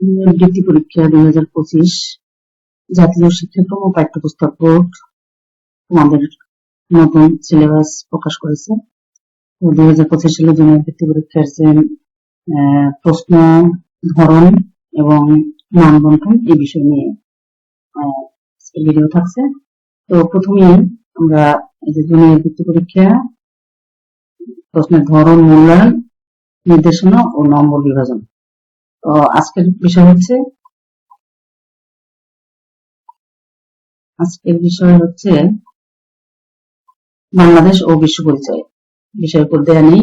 বৃত্তি পরীক্ষা দুই হাজার পঁচিশ জাতীয় শিক্ষাক্রম ও পাঠ্যপুস্তক বোর্ড তোমাদের নতুন সিলেবাস প্রকাশ করেছে। দুই হাজার পঁচিশ সালে জুনিয়র বৃত্তি পরীক্ষার যে প্রশ্ন ধরন এবং মানবন্ধন এই বিষয় নিয়ে ভিডিও থাকছে। তো প্রথমেই আমরা যে জুনিয়র বৃত্তি পরীক্ষা, প্রশ্নের ধরন, মূল্যায়ন, নির্দেশনা ও নম্বর বিভাজন। তো আজকের বিষয় হচ্ছে আজকের বিষয় হচ্ছে বাংলাদেশ ও বিশ্ব পরিচয়। বিষয়ের উপর দেয়া নেই।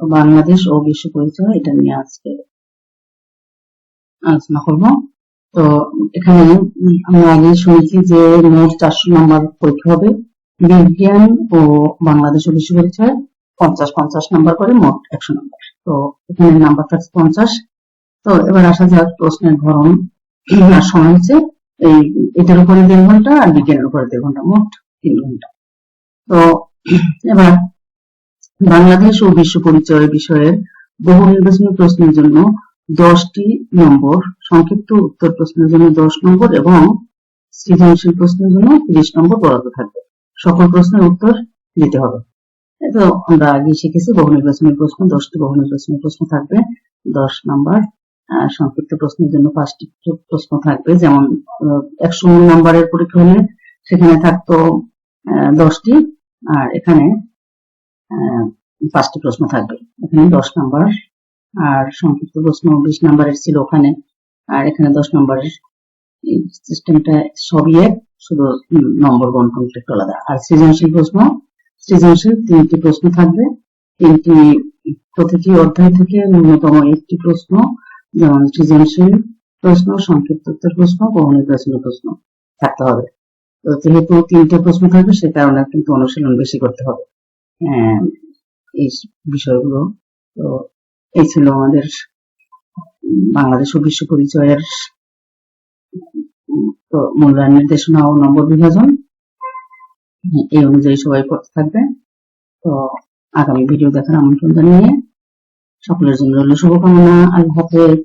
বাংলাদেশ ও বিশ্ব পরিচয়, এটা নিয়ে আজকে আলোচনা করব। তো এখানে আমরা আগে শুনেছি যে মোট চারশো নম্বর পরীক্ষা হবে। বিজ্ঞান ও বাংলাদেশ ও বিশ্ব পরিচয়, পঞ্চাশ পঞ্চাশ নাম্বার করে মোট একশো নম্বর। তো এখানে নাম্বার পঞ্চাশ। তো এবার আসা যাক প্রশ্নের ধরন। আর সময় হচ্ছে এই এটার উপরে দেড় ঘণ্টা আর বিজ্ঞানের উপরে দেড় ঘণ্টা, মোট তিন ঘণ্টা। তো এবার বাংলাদেশ ও বিশ্ব পরিচয় বিষয়ের বহু নির্বাচনী প্রশ্নের জন্য দশটি নম্বর, সংক্ষিপ্ত উত্তর প্রশ্নের জন্য দশ নম্বর এবং সৃজনশীল প্রশ্নের জন্য তিরিশ নম্বর বরাদ্দ থাকবে। সকল প্রশ্নের উত্তর দিতে হবে। তো আমরা আগে শিখেছি, বহু নির্বাচনী প্রশ্ন, দশটি বহু নির্বাচনী প্রশ্ন থাকবে। দশ নাম্বার সংক্ষিপ্ত প্রশ্নের জন্য পাঁচটি প্রশ্ন থাকবে। যেমন একশো নম্বরের পরীক্ষা হলে সেখানে থাকতো দশটি, আর এখানে পাঁচটি প্রশ্ন থাকবে। এখানে দশ নাম্বার, আর সংক্ষিপ্ত প্রশ্ন বিশ নাম্বারের ছিল ওখানে, আর এখানে দশ নাম্বারের সিস্টেমটা সবই এক, শুধু নম্বর বন্টন একটু আলাদা। আর সৃজনশীল প্রশ্ন, সৃজনশীল তিনটি প্রশ্ন থাকবে। তিনটি প্রতিটি অধ্যায় থেকে ন্যূনতম একটি প্রশ্ন যেমন সৃজনশীল প্রশ্ন সংক্ষিপ্ত উত্তর প্রশ্ন বহু নির্বাচনী প্রশ্ন থাকতে হবে। তো যেহেতু তিনটে প্রশ্ন থাকবে সে কারণে কিন্তু অনুশীলন বেশি করতে হবে। হ্যাঁ, এই বিষয়গুলো। তো এই ছিল আমাদের বাংলাদেশ ও বিশ্ব পরিচয়ের তো মূল্যায়ন নির্দেশনা ও নম্বর বিভাজন। হ্যাঁ, এই অনুযায়ী সবাই করতে থাকবে। তো আগামী ভিডিও দেখার আমন্ত্রণ জানিয়ে সকলের জন্য রইল শুভকামনা আল্লাহ হাফেজ।